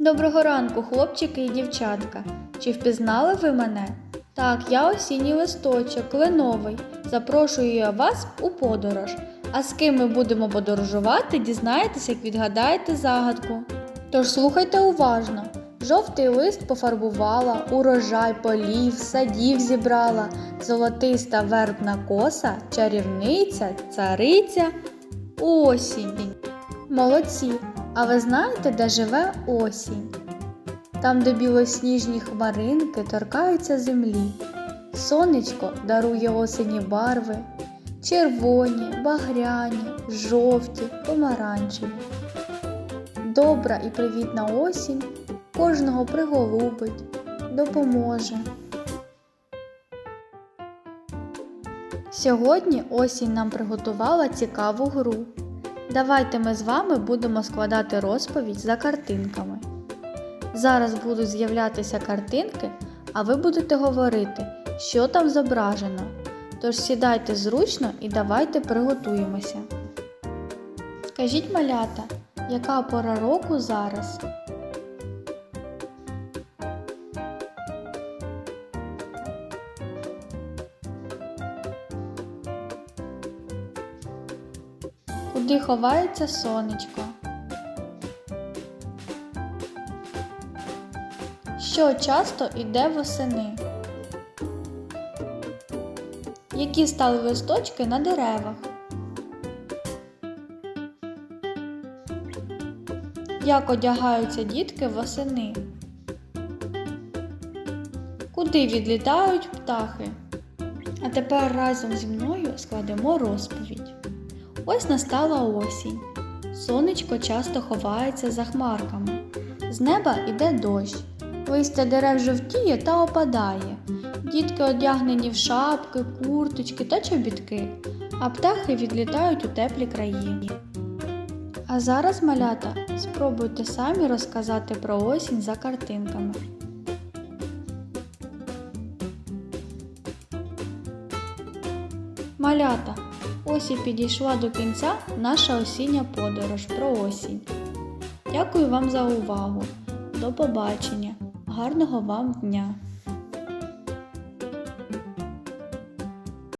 Доброго ранку, хлопчики і дівчатка. Чи впізнали ви мене? Так, я осінній листочок, кленовий. Запрошую я вас у подорож. А з ким ми будемо подорожувати, дізнаєтесь, як відгадаєте загадку. Тож слухайте уважно. Жовтий лист пофарбувала, урожай полів, садів зібрала, золотиста вербна коса, чарівниця, цариця, осінь. Молодці! А ви знаєте, де живе осінь? Там, де білосніжні хмаринки торкаються землі. Сонечко дарує осені барви, червоні, багряні, жовті, помаранчеві. Добра і привітна осінь кожного приголубить, допоможе. Сьогодні осінь нам приготувала цікаву гру. Давайте ми з вами будемо складати розповідь за картинками. Зараз будуть з'являтися картинки, а ви будете говорити, що там зображено. Тож сідайте зручно і давайте приготуємося. Скажіть малята, яка пора року зараз? Куди ховається сонечко? Що часто йде восени? Які стали листочки на деревах? Як одягаються дітки восени? Куди відлітають птахи? А тепер разом зі мною складемо розповідь. Ось настала осінь. Сонечко часто ховається за хмарками. З неба йде дощ. Листя дерев жовтіє та опадає. Дітки одягнені в шапки, курточки та чобітки, а птахи відлітають у теплі краї. А зараз, малята, спробуйте самі розказати про осінь за картинками. Малята, ось і підійшла до кінця наша осіння подорож про осінь. Дякую вам за увагу. До побачення. Гарного вам дня!